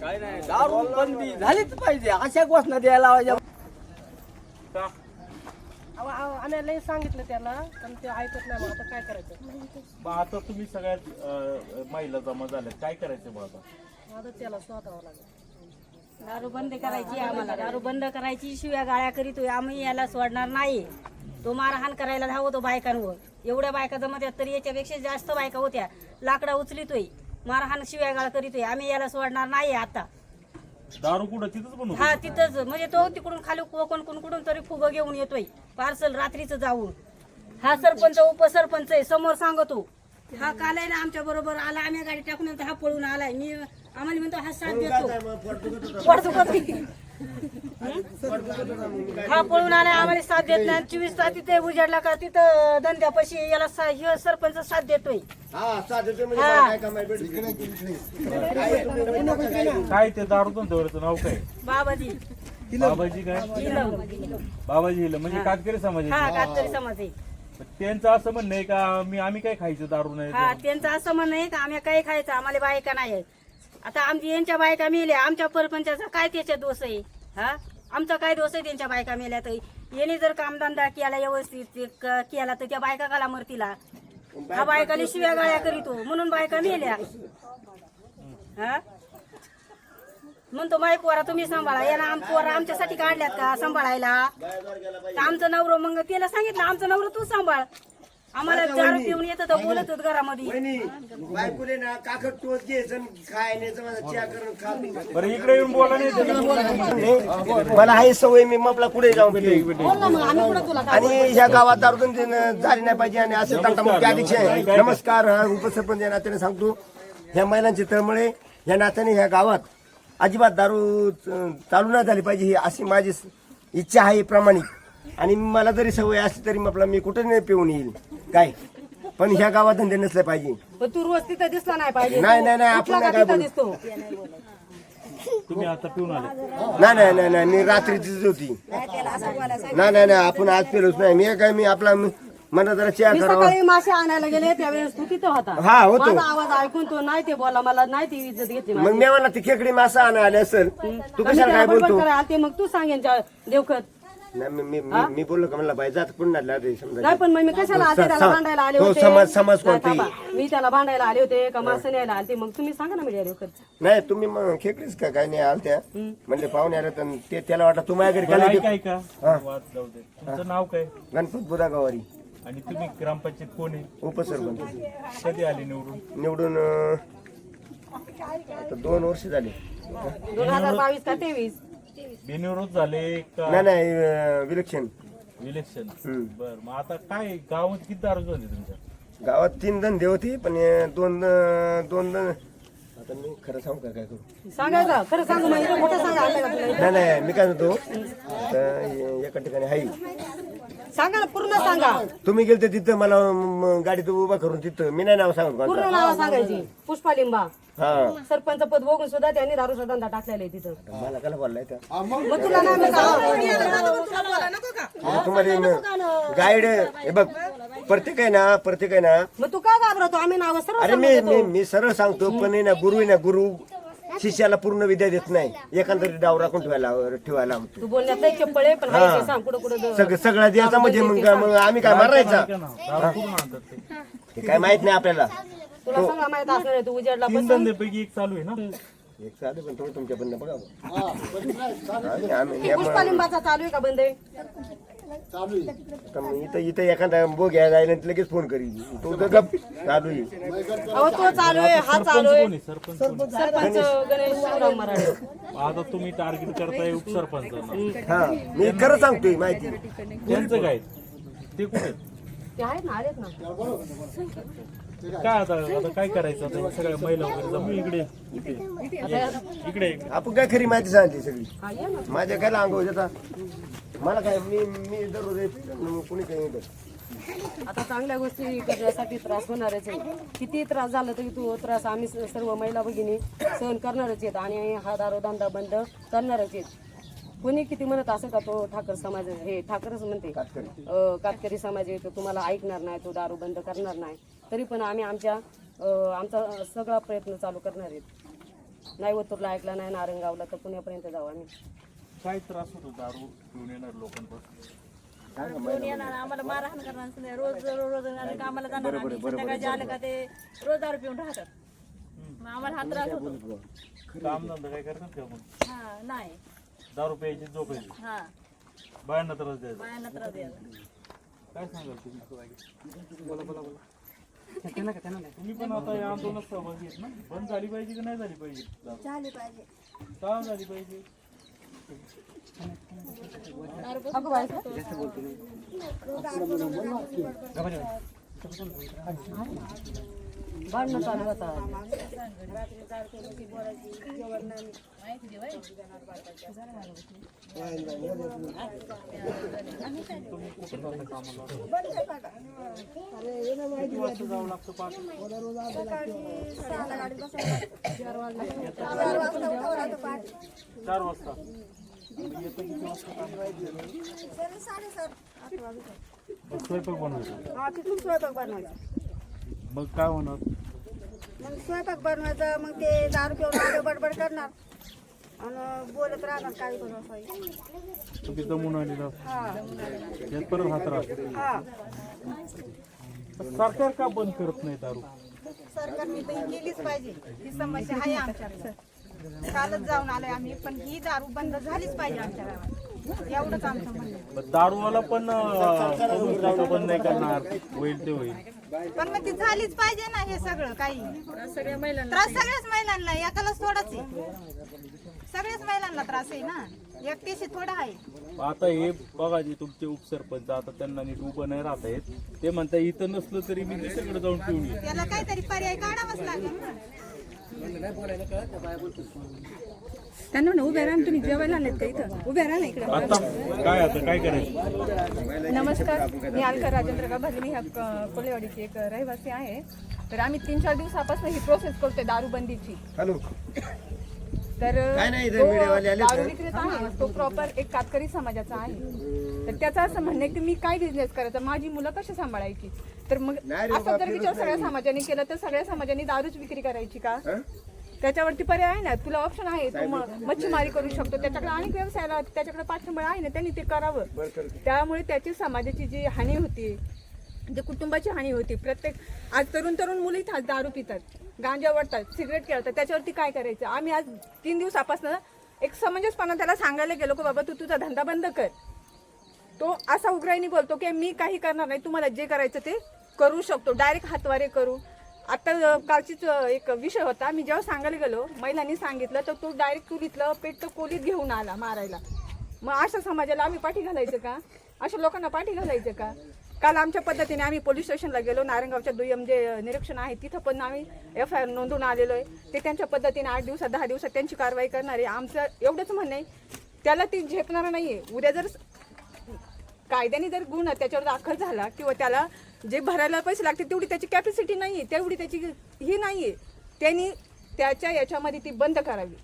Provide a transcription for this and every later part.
काय नाही दारू बंदी झालीच पाहिजे. अशा घोषणा द्यायला लावायच्या. अहो, अहो, आम्ही लई सांगितलं त्याला पण ते ऐकत नाही मग आता काय करायचं? मग आता तुम्ही सगळ्यात अं, महिला जमा झाल्या काय करायचं मग आता? आता त्याला स्वतःवं लागेल. दारू बंद करायची आम्हाला. दारू बंद करायची शिव्या गाळ्या करीतोय आम्ही याला सोडणार नाही. तो मारहाण करायला धावतो बायकांवर. एवढ्या बायका जमत आहेत तरी याच्यापेक्षा जास्त बायका होत्या. लाकडा उचलितोय मारहाण शिव्या गाळ करीतोय आम्ही याला सोडणार नाही आता. दारू कुठं? तिथंच बनवतो. हा तिथंच. म्हणजे तो तिकडून खाली कोकण कुणकुडून तरी फुगं घेऊन येतोय. पार्सल रात्रीचं जाऊन. हा सरपंच उपसरपंच आहे. समोर सांगतो. हा काल आहे ना आमच्या बरोबर आला. आम्ही गाडी टाकून हा पळून आलाय. मी आम्हाला म्हणतो हा साथ देतो. पडतो हा पळून आलाय आम्हाला साथ देत नाही. चोवीस तास तिथे उजाडला का तिथं धंद्यापाशी याला सा- ह्यो सरपंच साथ देतोय. हा साधं म्हणजे हा. काय कमाई काय ते नाव काय? बाबाजी. बाबाजी काय. बाबाजी हिलं म्हणजे कातकरी समाज हा. कातकरी समाज आहे. त्यांचं असं म्हणणं आहे का मी आम्ही काय खायचं दारू नाही? हा त्यांचं असं म्हणणं आहे का आम्ही काही खायचं आम्हाला बायका नाही आहेत. आता आमची यांच्या बायका मेल्या आमच्या परपंचाचा काय त्याच्या दोष आहे? हा? आमचा काय दोष आहे त्यांच्या बायका मेल्या तर याने जर कामधंदा केला व्यवस्थित केला तर त्या बायका काला मरतीला. हा बायकाने शिव्या गाळ्या करीतो हो. म्हणून बायका मेल्या. हा? म्हणतो माय पोरा तुम्ही सांभाळा. याला आम पोरा आमच्यासाठी काढल्यात का सांभाळायला? तर आमचं नवरं मग त्याला सांगितलं आमचं नवरं तू सांभाळ. आम्हाला दारू पिऊन येतं बोलत होत घरामध्ये. वहिनी बायकोले ना काकड टोच घ्यायचं आणि खायचं माझा चहा करून खा बरं इकडे येऊन बोला नाही ते. मला आहे सवय मी मपला पुढे जाऊन पिते. आणि ह्या गावात दारू झाली नाही पाहिजे आणि असं तंटामुक्ती अध्यक्ष आहे. नमस्कार. हा उपसरपंच या नात्याने सांगतो. ह्या महिलांची तळमळे ह्या नात्याने ह्या गावात अजिबात दारू च- चालू नाही झाली पाहिजे ही अशी माझी स- इच्छा आहे प्रामाणिक. आणि मला जरी सवय असली तरी म्हटलं मी कुठे नाही पिऊन येईल. काय? पण ह्या गावात धंदे नसले पाहिजे. पण तू रोज तिथं दिसला नाही पाहिजे नाही नाही नाही आपण नाही काय बोलू. दिसतो? तुम्ही आता पिऊन आले. नाही नाही नाही नाही मी रात्रीचीच होती. नाही नाही नाही आपण आज पेलोच नाही. मी काय मी आपला मला जरा चहा मी करावा सकाळी मासे आणायला गेले त्यावेळेस तू तिथं होता. हा होतो. माझा आवाज ऐकून तो नाही ते बोला मला नाही ती इज्जत घेतली मग मी म्हणला ती खेकडी मासा आणा आले असेल. तू कशाला काय बोलतो? आलते मग तू सांगेन देवखत. नाही मी- मी मी- मी बोललो का? म्हणला बाई जात समजा. नाही पण मग मी कशाला आले त्याला स- भांडायला आले तो होते? समाज- समाज नाही, कोणती? थांबा. मी त्याला भांडायला आले होते का न्यायला आलते? मग तुम्ही सांगा ना म्हणजे नाही तुम्ही मग खेकडीच का? काय नाही आलत्या. म्हणजे पाहुणे आले तर ते त्याला वाटलं तू माझ्या घरी बरं, काय ऐका ऐका. वाद जाऊ दे. तुमचं नाव काय? गणपत बुधागावारी. आणि तुम्ही ग्रामपंचायत कोण आहे? उपसरपंच. कधी आले निवडून? निवडून अं, आता दोन वर्ष झाले. दोन हजार बावीस का तेवीस? बिनविरोध झाले का? नाही नाही अं, विलक्षण. इलेक्शन हम्म. बर मग आता काय गावात किती दारू झाली तुमच्या? गावात तीन धंदे होते पण हे दोन दोन धन- आता मी खरं सांगू का काय करू? सांगायचं खरं सांगू मोठं सांगा आलं का तुला? नाही नाही मी काय म्हणतो हे- एका ठिकाणी आहे. सांगा ना पूर्ण सांगा. तुम्ही गेलते तिथं मला म, गाडीत उभा करून तिथं. मी नाही नाव सांगू पूर्ण कोणतं. नाव सांगायची. पुष्पा लिंबा. हा. सरपंच पद बघून सुद्धा त्यांनी दारूचा धंदा टाकलेला आहे तिथं. मला काय बोललाय तर मग? तुला नाही म्हणता. तुम्हाला गाईड हे बघ प्रत्येक आहे ना प्रत्येक आहे ना. मग तू का घाबरतो? आम्ही नाव सर्व अरे मी मी मी सरळ सांगतो पण आहे ना गुरु आहे ना गुरु. शिष्याला पूर्ण विद्या देत नाही. एखादा डाव राखून ठेवायला ठेवायला तू बोलण्यात लई चप्पळ आहे पण हाय ते सांग कुठं कुठं सगळं सगळं द्यायचं म्हणजे मग मग आम्ही काय मारायचा? ते काय माहीत नाही आपल्याला. तुला सगळं माहीत असणार आहे, तू उजेडला तीन धंद्यापैकी एक चालू आहे ना? एक साधं पण थोडं तुमच्या बंद बघा आम्ही- आम्ही या- पुष्पा लिंबाचा चालू आहे का बंद? आहे. तर मग इथं इथं एखादा बो घ्यायला जायला आणि लगेच फोन करील तो तर गप चालू आहे. अहो तो चालू आहे. हा चालू आहे. कोणी सरपंच कोणी सरपंच गणेश. शिवराम मराठे. आता तुम्ही टार्गेट करताय उपसरपंचांना हा मी खरं सांगतोय माहिती. त्यांचं काय? ते कुठे? ते आहेत ना आलेत ना. काय आता आता काय करायचं आता? हे सगळ्या महिला वगैरे जमू इकडे इकडे इकडे इकडे. आपण काय खरी माहिती सांगितली सगळी? माझ्या काय अंगावर आता? मला काय मी मी दररोज येत, मग कोणी काही येत आता चांगल्या गोष्टी करण्यासाठी त्रास होणारच आहे. किती त्रास झाला तरी तो त्रास आम्ही स- सर्व महिला भगिनी सहन करणारच आहेत आणि हा दारो धंदा बंद करणारच आहेत. कोणी किती म्हणत असं का तो ठाकर समाज हे ठाकरच म्हणते. अं, कातकरी समाज आहे तो तुम्हाला ऐकणार नाही तो दारू बंद करणार नाही. तरी पण आम्ही आमच्या अं, आमचा सगळा प्रयत्न चालू करणार आहेत. नाही ओतूरला ऐकला नाही नारंगावला तर पुण्यापर्यंत जाऊ आम्ही. काय त्रास होतो दारू घेऊन येणार लोकांपासून? कोण येणार? आम्हाला मारहाण करणार नाही. रोज रोज रोज येणार कामाला जाणार आम्ही. संध्याकाळी आलं का ते रोज दारू पिऊन राहतात. मग आम्हाला हा त्रास होतो. काम धंदा काय करतात का हा नाही. दारू प्यायची झोपायची हा. बायांना त्रास द्यायचा. बायांना त्रास द्यायचा. काय सांगाल तुम्ही? बोला बोला बोला. तुम्ही पण आता या आंदोलनात सहभागी आहेत ना? बंद झाली पाहिजे की नाही झाली पाहिजे? झाली पाहिजे. का झाली पाहिजे? भांडणं चालू बसायला चार वाजता. स्वयंपाक बनवायचा. हा तिथून स्वयंपाक बनवायचा. मग काय होणार? मग स्वयंपाक बनवायचं मग ते दारू पिऊन आले बडबड करणार. आणि बोलत राहणार काही पण असं तुम्ही दमून आलेला हा. यात परत हा त्रास हा. सरकार का बंद करत नाही दारू? सरकारने तर ही केलीच पाहिजे. ही समस्या आहे आमच्याकडे कालच जाऊन आलोय आम्ही पण ही दारू बंद झालीच पाहिजे आमच्या गावात. एवढंच आमचं म्हणणं दारूवाला पण अं, कसं बंद नाही करणार. होईल ते होईल. पण मग ती झालीच पाहिजे ना हे सगळं काही. सगळ्या महिलांना त्रास सगळ्याच महिलांना एकालाच थोडाच आहे. सगळ्याच महिलांना त्रास आहे ना. एकटीशी थोडा आहे. आता हे बघा जे तुमचे उपसरपंच आता त्यांना नीट उभं नाही राहता येत. ते म्हणता इथं नसलं तरी मी दुसरीकडे जाऊन पिऊन येईल त्याला काहीतरी पर्याय काढावाच लागेल ना. त्यांना म्हणा उभ्या राहा तुम्ही जेवायला नाहीत का इथं? उभ्या राहा ना इकडे. आता काय आता काय करायचं? नमस्कार मी अलका राजेंद्र गाभारे मी ह्या क- कोलेवाडीची एक रहिवासी आहे. तर आम्ही तीन चार दिवसापासून ही प्रोसेस करतोय दारूबंदीची. हॅलो. तर तो दारू. विक्रेता आहे. तो प्रॉपर एक कातकरी समाजाचा आहे. तर त्याचं असं म्हणणं आहे की मी काय बिझनेस करायचा? माझी मुलं कशी सांभाळायची? तर मग असं जर विचार सगळ्या समाजाने केलं तर सगळ्या समाजाने दारूच विक्री करायची का? त्याच्यावरती पर्याय आहे ना? तुला ऑप्शन आहे तू म- मच्छीमारी करू शकतो. त्याच्याकडे अनेक व्यवसायाला त्याच्याकडे पाठिंबा आहे ना त्यांनी ते करावं. त्यामुळे त्याची समाजाची जी हानी होती जे कुटुंबाची हानी होती प्रत्येक आज तरुण तरुण मुलं इथं आज दारू पितात गांजा वाटतात सिगरेट खेळतात. त्याच्यावरती काय करायचं? आम्ही आज तीन दिवसापासून एक समंजसपणा त्याला सांगायला गेलो की बाबा तू तुझा धंदा बंद कर. तो असा उग्राईने बोलतो की मी काही करणार नाही तुम्हाला जे करायचं ते करू शकतो. डायरेक्ट हातवारे करू. आता कालचीच एक विषय होता. मी जेव्हा सांगायला गेलो महिलांनी सांगितलं तर तो डायरेक्ट चुलीतलं पेट तर कोलीत घेऊन आला मारायला. मग अशा समाजाला आम्ही पाठी घालायचं का? अशा लोकांना पाठी घालायचं का? काल आमच्या पद्धतीने आम्ही पोलीस स्टेशनला गेलो. नारंगावच्या दुय्यम जे निरीक्षण आहे तिथं पण आम्ही एफ आय आर नोंदवून आलेलो आहे. ते त्यांच्या पद्धतीने आठ दिवसात दहा दिवसात त्यांची कारवाई करणार. आहे आमचं एवढंच म्हणणं आहे त्याला ती झेपणार आहे उद्या जर कायद्याने जर गुन्हा त्याच्यावर दाखल झाला किंवा त्याला जे भरायला पैसे लागते तेवढी त्याची कॅपॅसिटी नाही आहे तेवढी त्याची ही नाही आहे त्यांनी त्याच्या याच्यामध्ये ती बंद करावी.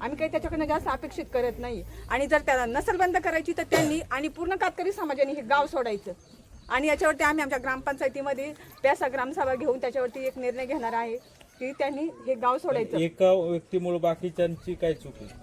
आम्ही काही त्याच्याकडनं जास्त अपेक्षित करत नाही. आणि जर त्याला नसल बंद करायची तर त्यांनी आणि पूर्ण कातकरी समाजाने हे गाव सोडायचं. आणि याच्यावरती आम्ही आमच्या ग्रामपंचायतीमध्ये प्यासा ग्रामसभा घेऊन त्याच्यावरती एक निर्णय घेणार आहे की त्यांनी हे गाव सोडायचं. एका व्यक्तीमुळे बाकीच्यांची काय चूक आहे?